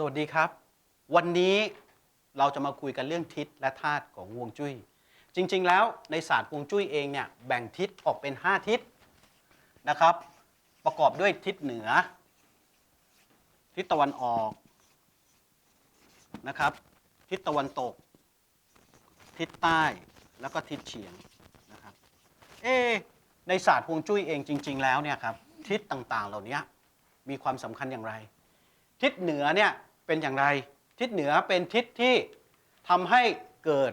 สวัสดีครับ วันนี้เราจะมาคุยกันเรื่องทิศและธาตุของฮวงจุ้ย จริง ๆ แล้วในศาสตร์ฮวงจุ้ยเองเนี่ยแบ่งทิศออกเป็น 5 ทิศนะครับ ประกอบด้วยทิศเหนือ ทิศตะวันออกนะครับ ทิศตะวันตก ทิศใต้แล้วก็ทิศเฉียงนะครับเอในศาสตร์ฮวงจุ้ยเองจริง ๆ แล้วเนี่ยครับทิศต่างๆเหล่านี้มีความสำคัญอย่างไร ทิศเหนือเนี่ย เป็นอย่างไร ทิศเหนือเป็นทิศที่ทำให้เกิด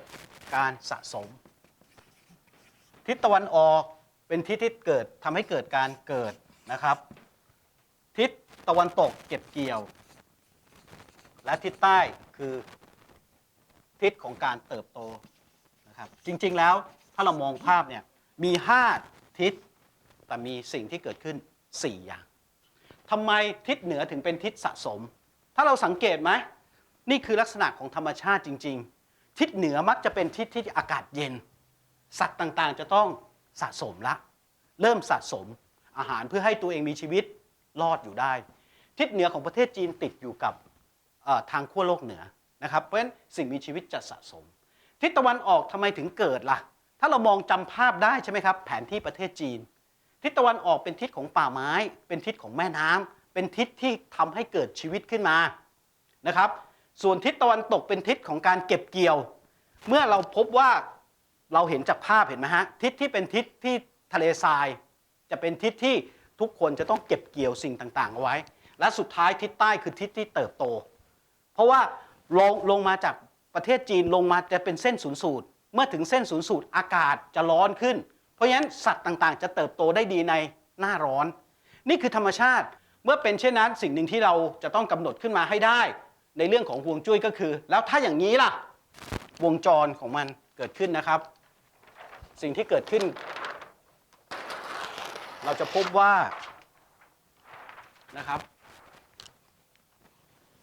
การสะสม ทิศตะวันออกเป็นทิศที่เกิดทำให้เกิดการเกิดนะครับ ทิศตะวันตกเก็บเกี่ยว และทิศใต้คือทิศของการเติบโตนะครับ จริงๆแล้วถ้าเรามองภาพเนี่ยมี 5 ทิศแต่มีสิ่งที่เกิดขึ้น 4 อย่างทำไมทิศเหนือถึงเป็นทิศสะสม ถ้าเราสังเกตไหมนี่คือลักษณะของธรรมชาติจริง ๆ ทิศเหนือมักจะเป็นทิศที่อากาศเย็น สัตว์ต่างๆ จะต้องสะสมละ เริ่มสะสมอาหารเพื่อให้ตัวเองมีชีวิตรอดอยู่ได้ ทิศเหนือของประเทศจีนติดอยู่กับทางขั้วโลกเหนือนะครับ เพราะฉะนั้นสิ่งมีชีวิตจะสะสม ทิศตะวันออกทำไมถึงเกิดล่ะ ถ้าเรามองจำภาพได้ใช่ไหมครับ แผนที่ประเทศจีน ทิศตะวันออกเป็นทิศของป่าไม้ เป็นทิศของแม่น้ำ เป็นทิศที่ทำให้เกิดชีวิตขึ้นมานะครับ ส่วนทิศตะวันตกเป็นทิศของการเก็บเกี่ยว เมื่อเราพบว่าเราเห็นจากภาพเห็นไหมฮะทิศที่เป็นทิศที่ทะเลทราย จะเป็นทิศที่ทุกคนจะต้องเก็บเกี่ยวสิ่งต่างๆเอาไว้ และสุดท้ายทิศใต้คือทิศที่เติบโต เพราะว่าลงลงมาจากประเทศจีนลงมาจะเป็นเส้นศูนย์สูตร เมื่อถึงเส้นศูนย์สูตรอากาศจะร้อนขึ้น เพราะฉะนั้นสัตว์ต่างๆ จะเติบโตได้ดีในหน้าร้อน นี่คือธรรมชาติ เมื่อเป็นเช่นนั้นสิ่งหนึ่งที่เราจะต้องกำหนดขึ้นมาให้ได้ ในเรื่องของฮวงจุ้ยก็คือ แล้วถ้าอย่างนี้ล่ะ วงจรของมันเกิดขึ้นนะครับ สิ่งที่เกิดขึ้น เราจะพบว่านะครับ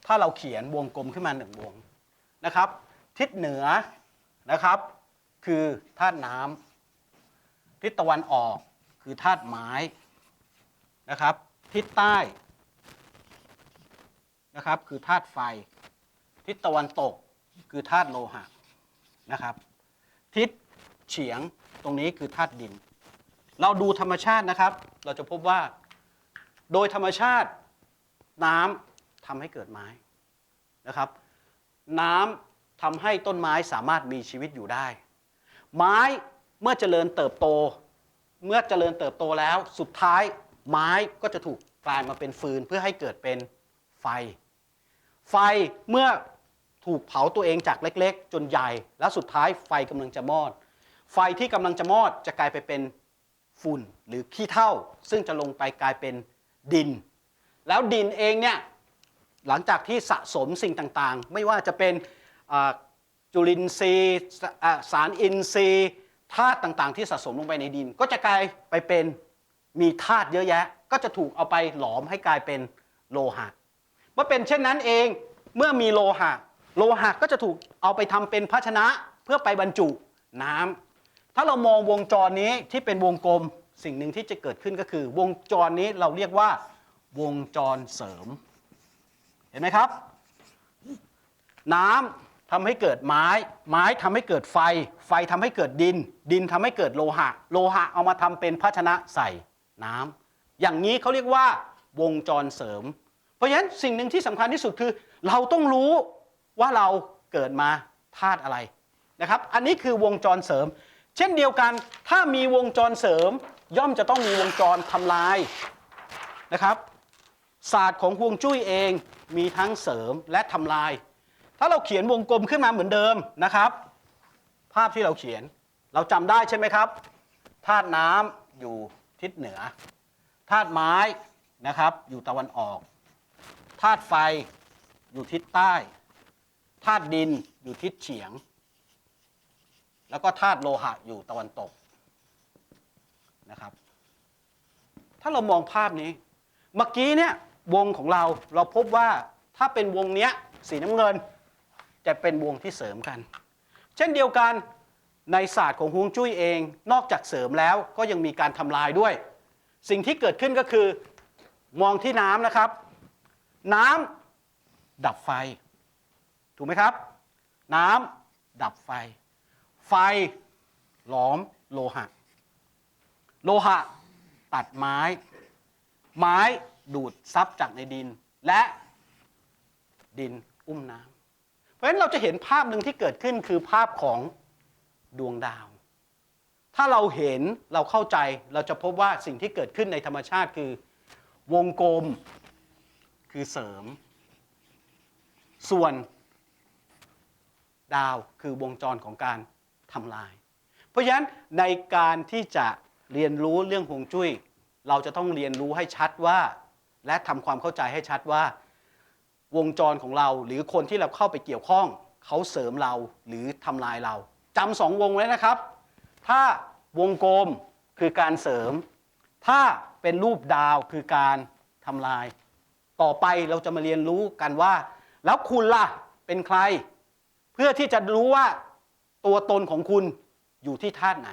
ถ้าเราเขียนวงกลมขึ้นมาหนึ่งวงนะครับ ทิศเหนือนะครับ คือธาตุน้ำทิศตะวันออกคือธาตุไม้นะครับ ทิศใต้นะครับ คือธาตุไฟ ทิศตะวันตกคือธาตุโลหะนะครับ ทิศเฉียงตรงนี้คือธาตุดิน เราดูธรรมชาตินะครับ เราจะพบว่า โดยธรรมชาติน้ำทำให้เกิดไม้นะครับ น้ำทำให้ต้นไม้สามารถมีชีวิตอยู่ได้ ไม้เมื่อเจริญเติบโต เมื่อเจริญเติบโตแล้วสุดท้าย ไม้ก็จะถูกกลายมาเป็นฟืนเพื่อให้เกิดเป็นไฟ ไฟเมื่อถูกเผาตัวเองจากเล็กๆ จนใหญ่ แล้วสุดท้ายไฟกำลังจะมอด ไฟที่กำลังจะมอดจะกลายไปเป็นฝุ่นหรือขี้เถ้าซึ่งจะลงไปกลายเป็นดิน แล้วดินเองเนี่ยหลังจากที่สะสมสิ่งต่างๆ ไม่ว่าจะเป็นจุลินทรีย์สาสารอินทรีย์ธาตุต่างๆ ที่สะสมลงไปในดิน ก็จะกลายไปเป็น มีธาตุเยอะแยะ ก็จะถูกเอาไปหลอมให้กลายเป็นโลหะ เมื่อเป็นเช่นนั้นเองเมื่อมีโลหะ โลหะก็จะถูกเอาไปทำเป็นภาชนะเพื่อไปบรรจุน้ำถ้าเรามองวงจรนี้ที่เป็นวงกลมสิ่งหนึ่งที่จะเกิดขึ้นก็คือ วงจรนี้เราเรียกว่าวงจรเสริม เห็นไหมครับ น้ำทำให้เกิดไม้ ไม้ทำให้เกิดไฟ ไฟทำให้เกิดดิน ดินทำให้เกิดโลหะ โลหะเอามาทำเป็นภาชนะใส่ น้ำอย่างนี้เขาเรียกว่าวงจรเสริม เพราะฉะนั้นสิ่งหนึ่งที่สำคัญที่สุดคือ เราต้องรู้ว่าเราเกิดมาธาตุอะไรนะครับ อันนี้คือวงจรเสริม เช่นเดียวกัน ถ้ามีวงจรเสริม ย่อมจะต้องมีวงจรทำลายนะครับ ศาสตร์ของฮวงจุ้ยเองมีทั้งเสริมและทำลาย ถ้าเราเขียนวงกลมขึ้นมาเหมือนเดิมนะครับ ภาพที่เราเขียนเราจำได้ใช่ไหมครับธาตุน้ำอยู่ ทิศเหนือธาตุไม้นะครับอยู่ตะวันออกธาตุไฟอยู่ทิศใต้ธาตุดินอยู่ทิศเฉียง แล้วก็ธาตุโลหะอยู่ตะวันตกนะครับ ถ้าเรามองภาพนี้ เมื่อกี้เนี่ยวงของเราเราพบว่าถ้าเป็นวงเนี้ยสีน้ำเงิน จะเป็นวงที่เสริมกัน เช่นเดียวกัน ในศาสตร์ของฮวงจุ้ยเอง นอกจากเสริมแล้วก็ยังมีการทำลายด้วย สิ่งที่เกิดขึ้นก็คือ มองที่น้ำนะครับ น้ดับไฟ ถูกไหมครับ น้ำดับไฟ ไฟหลอมโลหะ โลหะ ตัดไม้ ไม้ดูดซับจากในดิน และดินอุ้มน้ำเพราะฉะนั้นเราจะเห็นภาพหนึ่งที่เกิดขึ้นคือภาพของ ดวงดาว ถ้าเราเห็นเราเข้าใจเราจะพบว่าสิ่งที่เกิดขึ้นในธรรมชาติคือ วงกลม คือเสริม ส่วนดาวคือวงจรของการทำลาย เพราะฉะนั้นในการที่จะเรียนรู้เรื่องฮวงจุ้ย เราจะต้องเรียนรู้ให้ชัดว่า และทำความเข้าใจให้ชัดว่า วงจรของเราหรือคนที่เราเข้าไปเกี่ยวข้อง เขาเสริมเราหรือทำลายเรา จำสองวงไว้นะครับ ถ้าวงกลมคือการเสริม ถ้าเป็นรูปดาวคือการทำลาย ต่อไปเราจะมาเรียนรู้กันว่า แล้วคุณล่ะเป็นใคร เพื่อที่จะรู้ว่าตัวตนของคุณอยู่ที่ธาตุไหน